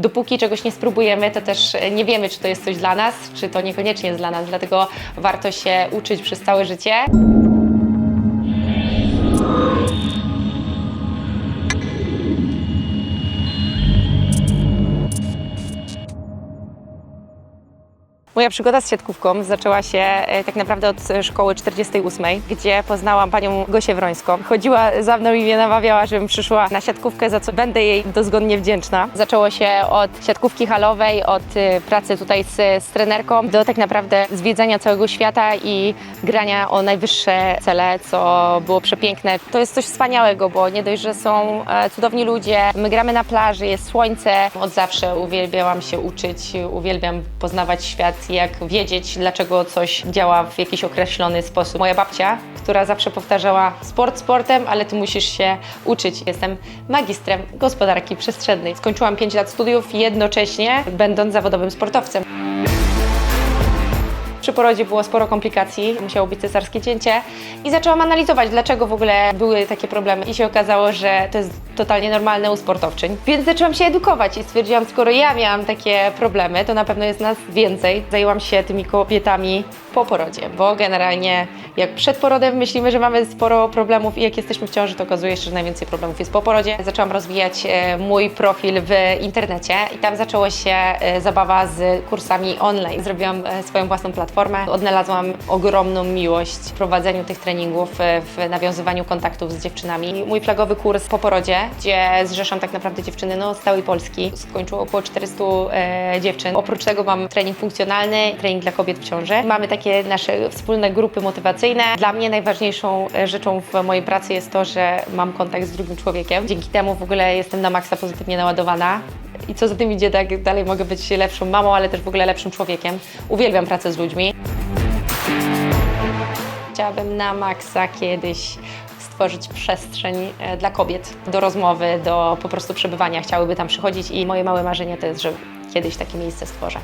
dopóki czegoś nie spróbujemy, to też nie wiemy, czy to jest coś dla nas, czy to niekoniecznie jest dla nas. Dlatego warto się uczyć przez całe życie. Moja przygoda z siatkówką zaczęła się e, tak naprawdę od e, szkoły 48, gdzie poznałam panią Gosię Wrońską. Chodziła za mną i mnie namawiała, żebym przyszła na siatkówkę, za co będę jej dozgodnie wdzięczna. Zaczęło się od siatkówki halowej, od e, pracy tutaj z, z trenerką, do tak naprawdę zwiedzania całego świata i grania o najwyższe cele, co było przepiękne. To jest coś wspaniałego, bo nie dość, że są cudowni ludzie, my gramy na plaży, jest słońce. Od zawsze uwielbiałam się uczyć, uwielbiam poznawać świat, jak wiedzieć, dlaczego coś działa w jakiś określony sposób. Moja babcia, która zawsze powtarzała sport sportem, ale ty musisz się uczyć. Jestem magistrem gospodarki przestrzennej. Skończyłam 5 lat studiów jednocześnie będąc zawodowym sportowcem. Przy porodzie było sporo komplikacji, musiało być cesarskie cięcie i zaczęłam analizować, dlaczego w ogóle były takie problemy. I się okazało, że to jest totalnie normalne u sportowczyń. Więc zaczęłam się edukować i stwierdziłam, skoro ja miałam takie problemy, to na pewno jest nas więcej. Zajęłam się tymi kobietami po porodzie, bo generalnie jak przed porodem myślimy, że mamy sporo problemów i jak jesteśmy w ciąży, to okazuje się, że najwięcej problemów jest po porodzie. Zaczęłam rozwijać e, mój profil w internecie i tam zaczęła się e, zabawa z kursami online. Zrobiłam e, swoją własną platformę. Odnalazłam ogromną miłość w prowadzeniu tych treningów, w nawiązywaniu kontaktów z dziewczynami. Mój flagowy kurs po porodzie, gdzie zrzeszam tak naprawdę dziewczyny no, z całej Polski. Skończyło około 400 e, dziewczyn. Oprócz tego mam trening funkcjonalny, trening dla kobiet w ciąży. Mamy takie nasze wspólne grupy motywacyjne. Dla mnie najważniejszą e, rzeczą w mojej pracy jest to, że mam kontakt z drugim człowiekiem. Dzięki temu w ogóle jestem na maksa pozytywnie naładowana. I co za tym idzie, tak dalej mogę być lepszą mamą, ale też w ogóle lepszym człowiekiem. Uwielbiam pracę z ludźmi. Chciałabym na maksa kiedyś stworzyć przestrzeń e, dla kobiet do rozmowy, do po prostu przebywania. Chciałyby tam przychodzić i moje małe marzenie to jest, że kiedyś takie miejsce stworzę.